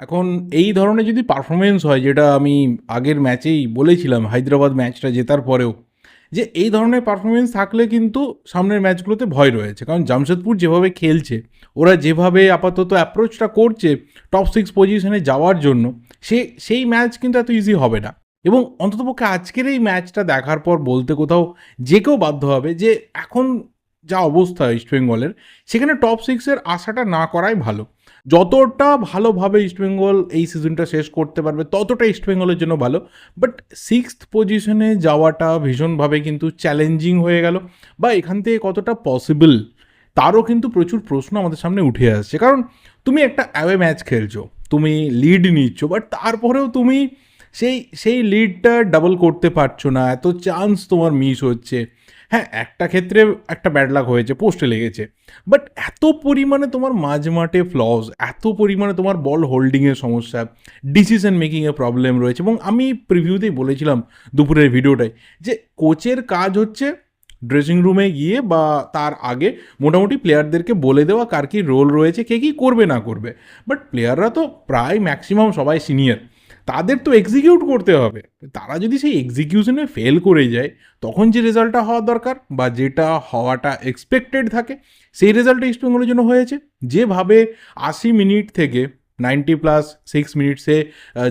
এখন এই ধরনের যদি পারফরমেন্স হয়, যেটা আমি আগের ম্যাচেই বলেছিলাম, হায়দ্রাবাদ ম্যাচটা জেতার পরেও, যে এই ধরনের পারফরমেন্স থাকলে কিন্তু সামনের ম্যাচগুলোতে ভয় রয়েছে। কারণ জামশেদপুর যেভাবে খেলছে, ওরা যেভাবে আপাতত অ্যাপ্রোচটা করছে টপ সিক্স পজিশনে যাওয়ার জন্য, সে, সেই ম্যাচ কিন্তু এত ইজি হবে না। এবং অন্ততপক্ষে আজকের এই ম্যাচটা দেখার পর বলতে কোথাও যে কেউ বাধ্য হবে যে এখন যা অবস্থা ইস্টবেঙ্গলের সেখানে টপ সিক্সের আশাটা না করাই ভালো। যতটা ভালোভাবে ইস্টবেঙ্গল এই সিজনটা শেষ করতে পারবে, ততটা ইস্টবেঙ্গলের জন্য ভালো। বাট সিক্সথ পজিশনে যাওয়াটা ভীষণভাবে কিন্তু চ্যালেঞ্জিং হয়ে গেল। বা এখান থেকে কতটা পসিবল তারও কিন্তু প্রচুর প্রশ্ন আমাদের সামনে উঠে আসছে। কারণ তুমি একটা অ্যাওয়ে ম্যাচ খেলছো, তুমি লিড নিচ্ছ বাট তারপরেও তুমি সেই সেই লিডটা ডাবল করতে পারছ না, এত চান্স তোমার মিস হচ্ছে। হ্যাঁ একটা ক্ষেত্রে একটা ব্যাড লাক হয়েছে পোস্টে লেগেছে। বাট এত পরিমাণে তোমার মাঝ মাঠে ফ্লজ এত পরিমাণে তোমার বল হোল্ডিংয়ের সমস্যা ডিসিশন মেকিংয়ে প্রবলেম রয়েছে এবং আমি প্রিভিউতেই বলেছিলাম দুপুরের ভিডিওটায় যে কোচের কাজ হচ্ছে ড্রেসিং রুমে গিয়ে বা তার আগে মোটামুটি প্লেয়ারদেরকে বলে দেওয়া কার কী রোল রয়েছে, কে কী করবে না করবে। বাট প্লেয়াররা তো প্রায় ম্যাক্সিমাম সবাই সিনিয়র তাদের তো এক্সিকিউট করতে হবে। তারা যদি সেই এক্সিকিউশনে ফেল করে যায়, তখন যে রেজাল্টটা হওয়া দরকার বা যেটা হওয়াটা এক্সপেক্টেড থাকে, সেই রেজাল্টটা ইস্টবেঙ্গলের জন্য হয়েছে। যেভাবে আশি মিনিট থেকে নাইনটি প্লাস সিক্স মিনিটসে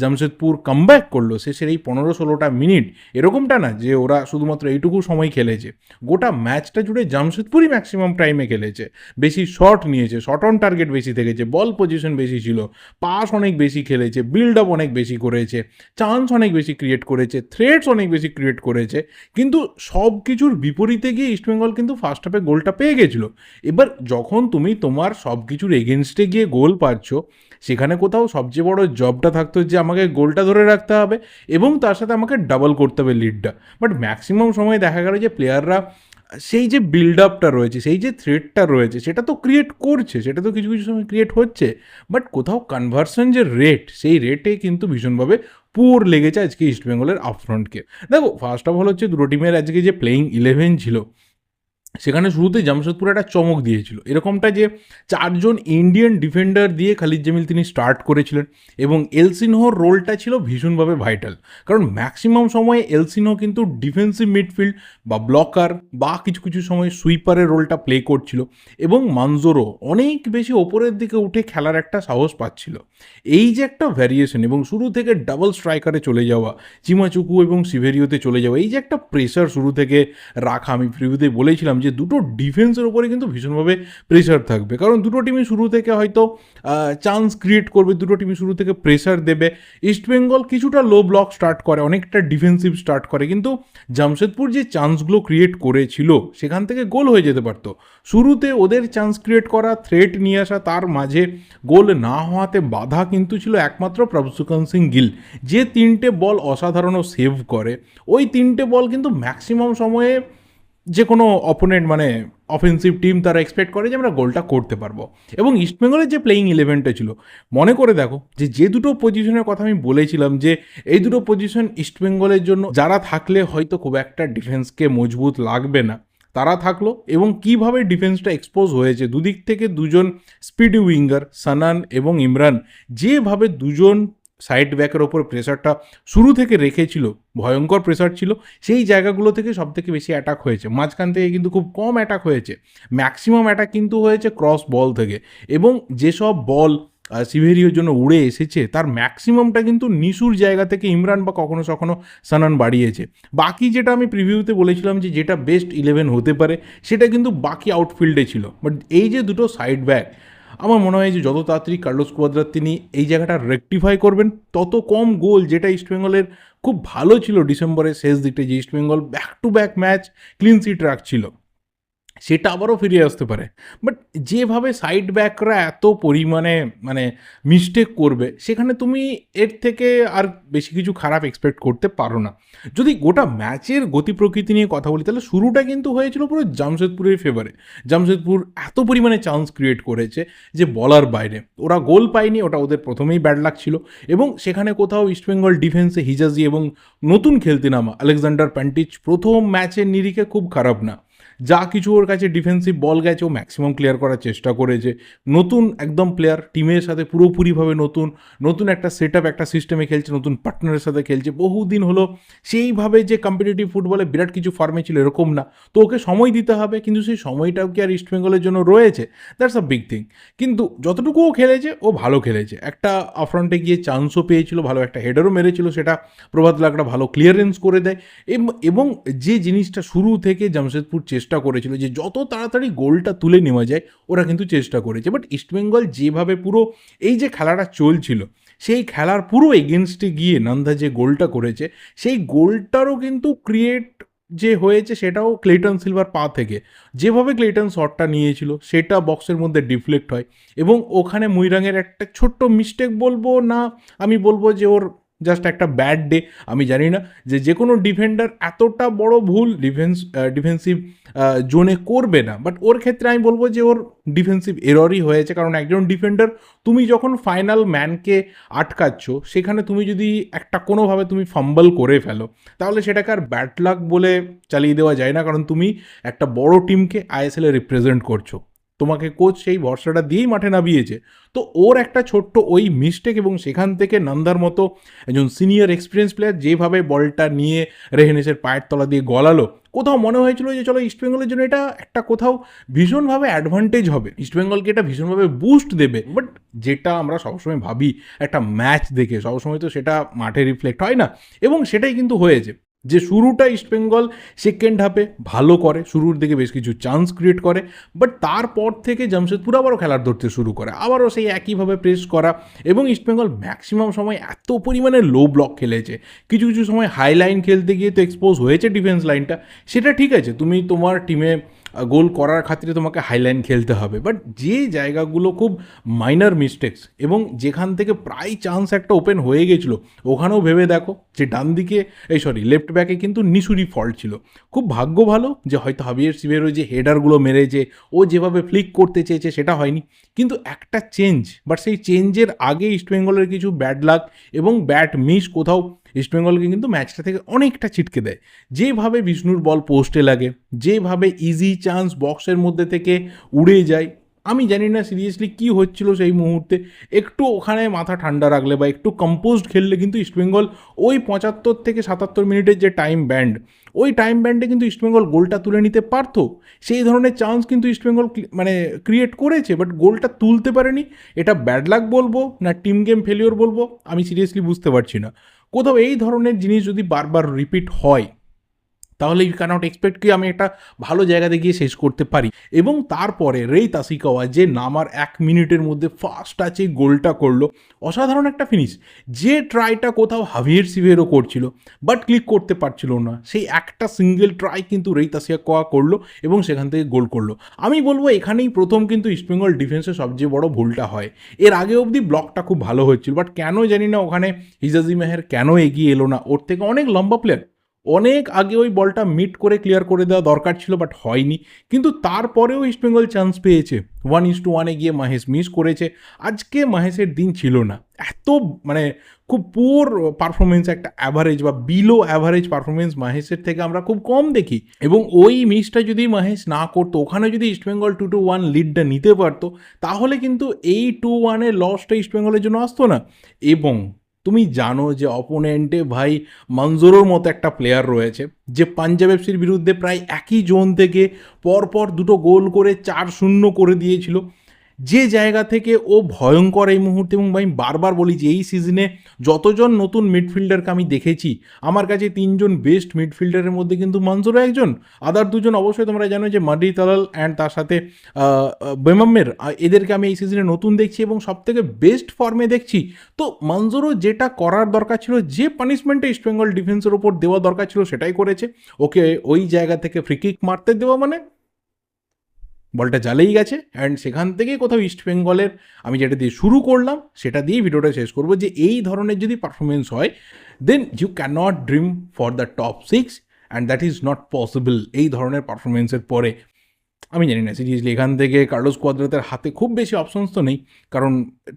জামশেদপুর কামব্যাক করল। শেষের এই পনেরো ষোলোটা মিনিট। এরকমটা না যে ওরা শুধুমাত্র এইটুকু সময় খেলেছে। গোটা ম্যাচটা জুড়ে জামশেদপুরই ম্যাক্সিমাম টাইমে খেলেছে। বেশি শট নিয়েছে শট অন টার্গেট বেশি থেকেছে বল পজিশন বেশি ছিল পাস অনেক বেশি খেলেছে বিল্ড আপ অনেক বেশি করেছে চান্স অনেক বেশি ক্রিয়েট করেছে থ্রেটস অনেক বেশি ক্রিয়েট করেছে। কিন্তু সব কিছুর বিপরীতে গিয়ে ইস্টবেঙ্গল কিন্তু ফার্স্ট হাফে গোলটা পেয়ে গেছিল। এবার যখন তুমি তোমার সব কিছুর এগেনস্টে গিয়ে গোল পাচ্ছ সেখানে কোথাও সবচেয়ে বড় জবটা থাকতো যে আমাকে গোলটা ধরে রাখতে হবে এবং তার সাথে আমাকে ডাবল করতে হবে লিডটা বাট ম্যাক্সিমাম সময় দেখা গেল যে প্লেয়াররা সেই যে বিল্ড আপটা রয়েছে, সেই যে থ্রেডটা রয়েছে, সেটা তো ক্রিয়েট করছে, সেটা তো কিছু কিছু সময় ক্রিয়েট হচ্ছে। বাট কোথাও কনভার্সন যে রেট সেই রেটে কিন্তু ভীষণভাবে পুর লেগেছে আজকে ইস্টবেঙ্গলের আপফ্রন্টকে দেখো ফার্স্ট অফ অল হচ্ছে দুটো টিমের আজকে যে প্লেয়িং ইলেভেন ছিল সেখানে শুরুতে জামশেদপুর একটা চমক দিয়েছিল। এরকমটা যে চারজন ইন্ডিয়ান ডিফেন্ডার দিয়ে খালিদ জামিল তিনি স্টার্ট করেছিলেন এবং এলসিনহোর রোলটা ছিল ভীষণভাবে ভাইটাল কারণ ম্যাক্সিমাম সময়ে এলসিনহো কিন্তু ডিফেন্সিভ মিডফিল্ড বা ব্লকার বা কিছু কিছু সময় সুইপারের রোলটা প্লে করছিল এবং মানজোরও অনেক বেশি ওপরের দিকে উঠে খেলার একটা সাহস পাচ্ছিল। এই যে একটা ভ্যারিয়েশন এবং শুরু থেকে ডাবল স্ট্রাইকারে চলে যাওয়া, চিমাচুকু এবং সিভেরিওতে চলে যাওয়া, এই যে একটা প্রেশার শুরু থেকে রাখা আমি প্রিভিউতে বলেছিলাম যে দুটো ডিফেন্সের উপরে কিন্তু ভীষণভাবে প্রেশার থাকবে। কারণ দুটো টিমই শুরু থেকে হয়তো চান্স ক্রিয়েট করবে, দুটো টিমই শুরু থেকে প্রেশার দেবে। ইস্টবেঙ্গল কিছুটা লো ব্লক স্টার্ট করে, অনেকটা ডিফেন্সিভ স্টার্ট করে। কিন্তু জামশেদপুর যে চান্সগুলো ক্রিয়েট করেছিল, সেখান থেকে গোল হয়ে যেতে পারতো। শুরুতে ওদের চান্স ক্রিয়েট করা থ্রেট নিয়ে আসা, তার মাঝে গোল না হওয়াতে বাধা কিন্তু ছিল একমাত্র প্রভসুকান সিং গিল যে তিনটে বল অসাধারণ সেভ করে, ওই তিনটে বল কিন্তু ম্যাক্সিমাম সময়ে যে কোনো অপোনেন্ট মানে অফেন্সিভ টিম তারা এক্সপেক্ট করে যে আমরা গোলটা করতে পারব। এবং ইস্টবেঙ্গলের যে প্লেয়িং ইলেভেনটা ছিল, মনে করে দেখো যে যে দুটো পজিশনের কথা আমি বলেছিলাম যে, এই দুটো পজিশন ইস্টবেঙ্গলের জন্য যারা থাকলে হয়তো খুব একটা ডিফেন্সকে মজবুত লাগবে না। তারা থাকল এবং কীভাবে ডিফেন্সটা এক্সপোজ হয়েছে, দুদিক থেকে দুজন স্পিডি উইঙ্গার সানান এবং ইমরান যেভাবে দুজন সাইড ব্যাকের ওপর প্রেশারটা শুরু থেকে রেখেছিল, ভয়ঙ্কর প্রেশার ছিল, সেই জায়গাগুলো থেকে সব থেকে বেশি অ্যাটাক হয়েছে। মাঝখান থেকে কিন্তু খুব কম অ্যাটাক হয়েছে। ম্যাক্সিমাম অ্যাটাক কিন্তু হয়েছে ক্রস বল থেকে এবং যেসব বল সিভেরিওর জন্য উড়ে এসেছে, তার ম্যাক্সিমামটা কিন্তু নিশুর জায়গা থেকে ইমরান বা কখনো কখনো সানান বাড়িয়েছে। বাকি যেটা আমি প্রিভিউতে বলেছিলাম যে যেটা বেস্ট ইলেভেন হতে পারে, সেটা কিন্তু বাকি আউটফিল্ডে ছিল। বাট এই যে দুটো সাইড ব্যাক আমার মনে হয় যে যত তাড়াতাড়ি কার্লোস কোয়াদ্রাত তিনি এই জায়গাটা রেকটিফাই করবেন, তত কম গোল যেটা ইস্টবেঙ্গলের খুব ভালো ছিল ডিসেম্বরের শেষ দিকটা যে East Bengal back to back match clean sheet রাখছিল। সেটা আবারও ফিরে আসতে পারে। বাট যেভাবে সাইড ব্যাকরা এত পরিমাণে মানে মিস্টেক করবে, সেখানে তুমি এর থেকে আর বেশি কিছু খারাপ এক্সপেক্ট করতে পারো না। যদি গোটা ম্যাচের গতি প্রকৃতি নিয়ে কথা বলি, তাহলে শুরুটা কিন্তু হয়েছিল পুরো জামশেদপুরের ফেভারে জামশেদপুর এত পরিমাণে চান্স ক্রিয়েট করেছে যে বলার বাইরে। ওরা গোল পায়নি, ওটা ওদের প্রথমেই ব্যাড লাগছিল এবং সেখানে কোথাও ইস্টবেঙ্গল ডিফেন্সে হিজাজি এবং নতুন খেলতে নামা আলেকজান্ডার প্যান্টিচ প্রথম ম্যাচের নিরিখে খুব খারাপ না। যা কিছু ওর কাছে ডিফেন্সিভ বল গেছে, ও ম্যাক্সিমাম ক্লিয়ার করার চেষ্টা করেছে। নতুন একদম প্লেয়ার টিমের সাথে পুরোপুরিভাবে নতুন নতুন একটা সেট একটা সিস্টেমে খেলছে, নতুন পার্টনারের সাথে খেলছে। বহুদিন হলো সেইভাবে যে কম্পিটিটিভ ফুটবলে বিরাট কিছু ফর্মে ছিল এরকম না। তো ওকে সময় দিতে হবে, কিন্তু সেই সময়টাও কি আর ইস্টবেঙ্গলের জন্য রয়েছে? দ্যাটস আ বিগ থিং কিন্তু যতটুকু ও খেলেছে, ও ভালো খেলেছে। একটা আফ্রন্টে গিয়ে চান্সও পেয়েছিল, ভালো একটা হেডারও মেরেছিল, সেটা প্রভাত লাকড়া ভালো ক্লিয়ারেন্স করে দেয়। এবং যে জিনিসটা শুরু থেকে জামশেদপুর চেষ্টা করেছিল যে যত তাড়াতাড়ি গোলটা তুলে নেওয়া যায়, ওরা কিন্তু চেষ্টা করেছে। বাট ইস্টবেঙ্গল যেভাবে পুরো এই যে খেলাটা চলছিল, সেই খেলার পুরো এগেনস্টে গিয়ে নন্দা যে গোলটা করেছে, সেই গোলটারও কিন্তু ক্রিয়েট যে হয়েছে সেটাও ক্লেটন সিলভার পা থেকে। যেভাবে ক্লেটন শটটা নিয়েছিল, সেটা বক্সের মধ্যে ডিফ্লেক্ট হয়। এবং ওখানে মুইরাংয়ের একটা ছোট্ট মিস্টেক বলব না, আমি বলব যে ওর জাস্ট একটা ব্যাড ডে আমি জানি না, যে যে কোনো ডিফেন্ডার এতটা বড় ভুল ডিফেন্স ডিফেন্সিভ জোনে করবে না। বাট ওর ক্ষেত্রে আমি বলব যে ওর ডিফেন্সিভ এররই হয়েছে। কারণ একজন ডিফেন্ডার তুমি যখন ফাইনাল ম্যানকে আটকাচ্ছ, সেখানে তুমি যদি একটা কোনোভাবে তুমি ফাম্বল করে ফেলো, তাহলে সেটাকে আর ব্যাট লাক বলে চালিয়ে দেওয়া যায় না। কারণ তুমি একটা বড় টিমকে আইএসএলে রিপ্রেজেন্ট করছ। তোমাকে কোচ সেই ভরসাটা দিয়েই মাঠে নামিয়েছে। তো ওর একটা ছোট্ট ওই মিস্টেক এবং সেখান থেকে নন্দার মতো একজন সিনিয়র এক্সপিরিয়েন্স প্লেয়ার যেভাবে বলটা নিয়ে রেহেনেসের পায়ের তলা দিয়ে গলালো, কোথাও মনে হয়েছিল যে চলো ইস্টবেঙ্গলের জন্য এটা একটা কোথাও ভীষণভাবে অ্যাডভান্টেজ হবে। ইস্টবেঙ্গলকে এটা ভীষণভাবে বুস্ট দেবে। বাট যেটা আমরা সবসময় ভাবি, একটা ম্যাচ দেখে, সবসময় তো সেটা মাঠে রিফ্লেক্ট হয় না। এবং সেটাই কিন্তু হয়েছে। যে শুরুটা ইস্টবেঙ্গল সেকেন্ড হাফে ভালো করে, শুরুর দিকে বেশ কিছু চান্স ক্রিয়েট করে বাট তারপর থেকে জামশেদপুর আবারও খেলার ধরতে শুরু করে, আবারও সেই একইভাবে প্রেস করা এবং ইস্টবেঙ্গল ম্যাক্সিমাম সময় এত পরিমাণে লো ব্লক খেলেছে। কিছু কিছু সময় হাই লাইন খেলতে গিয়ে তো এক্সপোজ হয়েছে ডিফেন্স লাইনটা সেটা ঠিক আছে, তুমি তোমার টিমে গোল করার খাতিরে তোমাকে হাইলাইন খেলতে হবে। বাট যে জায়গাগুলো খুব মাইনার মিস্টেক্স এবং যেখান থেকে প্রায় চান্স একটা ওপেন হয়ে গেছিল, ওখানেও ভেবে দেখো যে ডান দিকে, এই সরি লেফট ব্যাকে কিন্তু নিশুরি ফল্ট ছিল। খুব ভাগ্য ভালো যে হয়তো হাবিয়ের সিভেরও যে হেডারগুলো মেরেছে, ও যেভাবে ফ্লিক করতে চেয়েছে সেটা হয়নি। কিন্তু একটা চেঞ্জ বাট সেই চেঞ্জের আগে ইস্টবেঙ্গলের কিছু ব্যাড লাক এবং ব্যাট মিস কোথাও ইস্টবেঙ্গলকে কিন্তু ম্যাচটা থেকে অনেকটা ছিটকে দেয়। যেভাবে বিষ্ণুর বল পোস্টে লাগে, যেভাবে ইজি চান্স বক্সের মধ্যে থেকে উড়ে যায়, আমি জানি না সিরিয়াসলি কী হচ্ছিল সেই মুহূর্তে। একটু ওখানে মাথা ঠান্ডা রাখলে বা একটু কম্পোজড খেললে কিন্তু ইস্টবেঙ্গল ওই পঁচাত্তর থেকে সাতাত্তর মিনিটের যে টাইম ব্যান্ড ওই টাইম ব্যান্ডে কিন্তু ইস্টবেঙ্গল গোলটা তুলে নিতে পারতো। সেই ধরনের চান্স কিন্তু ইস্টবেঙ্গল মানে ক্রিয়েট করেছে বাট গোলটা তুলতে পারেনি। এটা ব্যাড লাক বলব না টিম গেম ফেলিওর বলব, আমি সিরিয়াসলি বুঝতে পারছি না। কোথাও এই ধরনের জিনিস যদি বারবার রিপিট হয় তাহলে ইউ ক্যানট এক্সপেক্ট কি আমি একটা ভালো জায়গাতে গিয়ে শেষ করতে পারি। এবং তারপরে রেই তাসিকাওয়া, যে নামার এক মিনিটের মধ্যে ফার্স্ট টাচে গোলটা করল। অসাধারণ একটা ফিনিশ যে ট্রাইটা কোথাও হাভিয়ের সিভেরও করছিল বাট ক্লিক করতে পারছিল না। সেই একটা সিঙ্গেল ট্রাই কিন্তু রেই তাসিকাওয়া করল এবং সেখান থেকে গোল করল। আমি বলব এখানেই প্রথম কিন্তু ইস্টবেঙ্গল ডিফেন্সের সবচেয়ে বড় ভুলটা হয়। এর আগে অবধি ব্লকটা খুব ভালো হচ্ছিল বাট কেন জানি না ওখানে হিজাজি মেহের কেন এগিয়ে এলো না, ওর থেকে অনেক লম্বা প্লেয়ার অনেক আগে ওই বলটা মিট করে ক্লিয়ার করে দেওয়া দরকার ছিল বাট হয়নি। কিন্তু তারপরেও ইস্টবেঙ্গল চান্স পেয়েছে। ওয়ান ইস টু ওয়ানে গিয়ে মাহেশ মিস করেছে। আজকে মাহেশের দিন ছিল না। এত মানে খুব পুয়ার পারফরমেন্স একটা অ্যাভারেজ বা বিলো অ্যাভারেজ পারফরমেন্স মাহেশের থেকে আমরা খুব কম দেখি। এবং ওই মিসটা যদি মাহেশ না করতো, ওখানে যদি ইস্টবেঙ্গল টু টু ওয়ান লিডটা নিতে পারতো, তাহলে কিন্তু এই টু ওয়ানের লসটা ইস্টবেঙ্গলের জন্য আসতো না। এবং তুমি জানো যে অপোনেন্টে ভাই মঞ্জুরোর মতো একটা প্লেয়ার রয়েছে, যে পাঞ্জাব এফসির বিরুদ্ধে প্রায় একই জোন থেকে পরপর দুটো গোল করে চার শূন্য করে দিয়েছিল। যে জায়গা থেকে ও ভয়ঙ্কর এই মুহূর্তে, এবং আমি বারবার বলি যে এই সিজনে যতজন নতুন মিডফিল্ডারকে আমি দেখেছি, আমার কাছে তিনজন বেস্ট মিডফিল্ডারের মধ্যে কিন্তু মঞ্জুরও একজন। আদার দুজন অবশ্যই তোমরা জানো যে মাডি তালাল অ্যান্ড তার সাথে বেমাম্মের এদেরকে আমি এই সিজনে নতুন দেখছি এবং সব থেকে বেস্ট ফর্মে দেখছি। তো মঞ্জুরও যেটা করার দরকার ছিল, যে পানিশমেন্টটা ইস্টবেঙ্গল ডিফেন্সের ওপর দেওয়া দরকার ছিল, সেটাই করেছে। ওকে ওই জায়গা থেকে ফ্রি কিক মারতে দেওয়া মানে বলটা জ্বালেই গেছে অ্যান্ড সেখান থেকে কোথাও ইস্ট বেঙ্গলের আমি যেটা দিয়ে শুরু করলাম, সেটা দিয়ে ভিডিওটা শেষ করব যে এই ধরনের যদি পারফরমেন্স হয় then you cannot dream for the top six and that is not possible এই ধরনের পারফরমেন্সের পরে। আমি জানি না সিরিয়াসলি এখান থেকে কার্লোস কোয়াদ্রাতের হাতে খুব বেশি অপশনস তো নেই, কারণ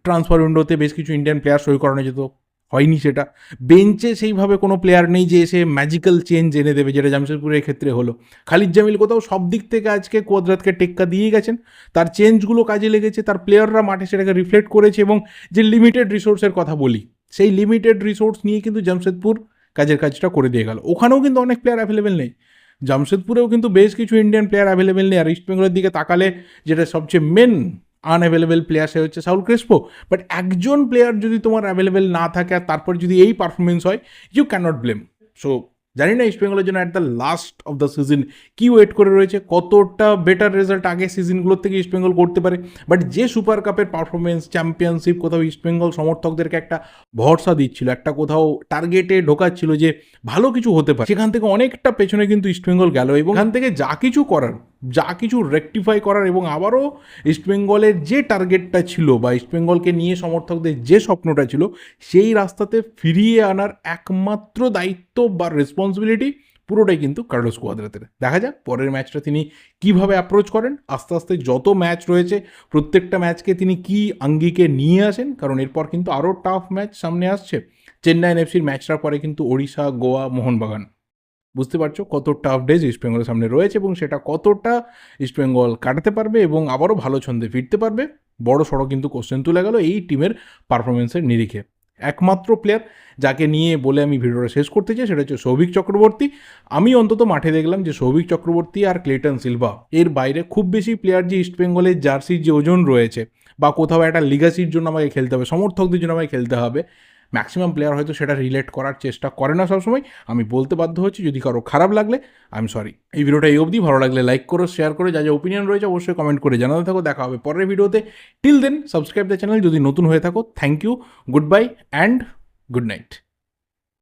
ট্রান্সফার উইন্ডোতে বেশ কিছু ইন্ডিয়ান প্লেয়ার সই করানো যেত। হয়নি সেটা। বেঞ্চে সেইভাবে কোনো প্লেয়ার নেই যে এসে ম্যাজিক্যাল চেঞ্জ এনে দেবে, যেটা জামশেদপুরের ক্ষেত্রে হলো। খালিদ জামিল কোথাও সব দিক থেকে আজকে কোদরাতকে টেক্কা দিয়ে গেছেন। তার চেঞ্জগুলো কাজে লেগেছে, তার প্লেয়াররা মাঠে সেটাকে রিফ্লেক্ট করেছে এবং যে লিমিটেড রিসোর্সের কথা বলি, সেই লিমিটেড রিসোর্স নিয়ে কিন্তু জামশেদপুর কাজের কাজটা করে দিয়ে গেল। ওখানেও কিন্তু অনেক প্লেয়ার অ্যাভেলেবেল নেই। জামশেদপুরেও কিন্তু বেশ কিছু ইন্ডিয়ান প্লেয়ার অ্যাভেলেবেল নেই। আর ইস্ট বেঙ্গলের দিকে তাকালে যেটা সবচেয়ে মেন আনঅ্যাভেলেবেল প্লেয়ার সে হচ্ছে সাউল ক্রেসপো বাট একজন প্লেয়ার যদি তোমার অ্যাভেলেবেল না থাকে আর তারপর যদি এই পারফরমেন্স হয় ইউ ক্যানট ব্লেম সো জানি না ইস্ট বেঙ্গলের জন্য at the last of the season কি ওয়েট করে রয়েছে, কতটা বেটার রেজাল্ট আগে সিজনগুলোর থেকে ইস্ট বেঙ্গল করতে পারে। বাট যে সুপার কাপের পারফরমেন্স চ্যাম্পিয়নশিপ কোথাও ইস্ট বেঙ্গল সমর্থকদেরকে একটা ভরসা দিচ্ছিল, একটা কোথাও টার্গেটে ঢোকাচ্ছিল যে ভালো কিছু হতে পারে। সেখান থেকে অনেকটা পেছনে কিন্তু ইস্ট বেঙ্গল গেল এবং এখান থেকে যা কিছু করার যা কিছু রেকটিফাই করার এবং আবারও ইস্টবেঙ্গলের যে টার্গেটটা ছিল বা ইস্টবেঙ্গলকে নিয়ে সমর্থকদের যে স্বপ্নটা ছিল, সেই রাস্তাতে ফিরিয়ে আনার একমাত্র দায়িত্ব বা রেসপন্সিবিলিটি পুরোটাই কিন্তু কার্লোস কোয়াদ্রাতের। দেখা যাক পরের ম্যাচটা তিনি কীভাবে অ্যাপ্রোচ করেন। আস্তে আস্তে যত ম্যাচ রয়েছে, প্রত্যেকটা ম্যাচকে তিনি কি আঙ্গিকে নিয়ে আসেন, কারণ এরপর কিন্তু আরও টাফ ম্যাচ সামনে আসছে। চেন্নাই এফসির ম্যাচটার পরে কিন্তু ওড়িশা, গোয়া, মোহনবাগান। বুঝতে পারছ? কত টাফ ডেজ ইস্টবেঙ্গলের সামনে রয়েছে এবং সেটা কতটা ইস্টবেঙ্গল কাটাতে পারবে এবং আবারও ভালো ছন্দে ফিরতে পারবে? বড় সড়ো কিন্তু কোশ্চেন তুলে গেল এই টিমের পারফরমেন্সের নিরিখে। একমাত্র প্লেয়ার যাকে নিয়ে বলে আমি ভিডিওটা শেষ করতে চাই সেটা হচ্ছে সৌভিক চক্রবর্তী। আমি অন্তত মাঠে দেখলাম যে সৌভিক চক্রবর্তী আর ক্লেটন সিলভা এর বাইরে খুব বেশি প্লেয়ার যে ইস্টবেঙ্গলের জার্সির যে ওজন রয়েছে বা কোথাও একটা লিগাসির জন্য আমাকে খেলতে হবে, সমর্থকদের জন্য আমাকে খেলতে হবে ম্যাক্সিমাম প্লেয়ার হয়তো সেটা রিলেট করার চেষ্টা করে না সবসময়। আমি বলতে বাধ্য হচ্ছি, যদি কারও খারাপ লাগলে আই এম সরি এই ভিডিওটা এই অবধি। ভালো লাগলে লাইক করো শেয়ার করে, যা যা ওপিনিয়ন রয়েছে অবশ্যই কমেন্ট করে জানাতে থাকো। দেখা হবে পরের ভিডিওতে। Till then subscribe the channel যদি নতুন হয়ে থাকো। Thank you goodbye and good night